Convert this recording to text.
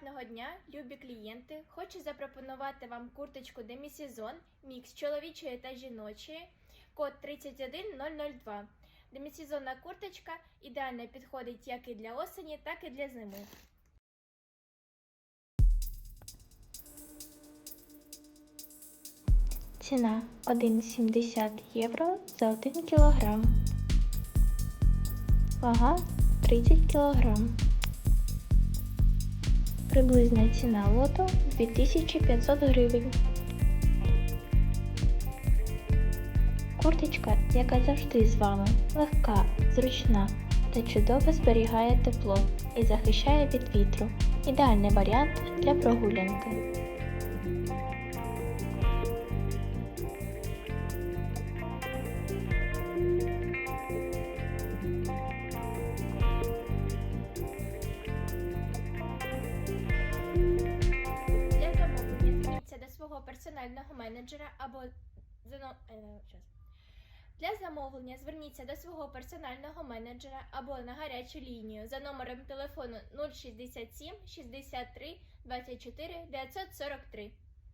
Доброго дня, любі клієнти! Хочу запропонувати вам курточку демісезон, мікс чоловічої та жіночої, код 31002. Демісезонна курточка ідеально підходить як і для осені, так і для зими. Ціна 1,70 євро за 1 кг. Вага 30 кг. Приблизна ціна лоту 2500 гривень. Курточка, яка завжди з вами, легка, зручна та чудово зберігає тепло і захищає від вітру. Ідеальний варіант для прогулянки. Свого персонального менеджера або е. Для замовлення зверніться до свого персонального менеджера або на гарячу лінію за номером телефону 067 63 24 943.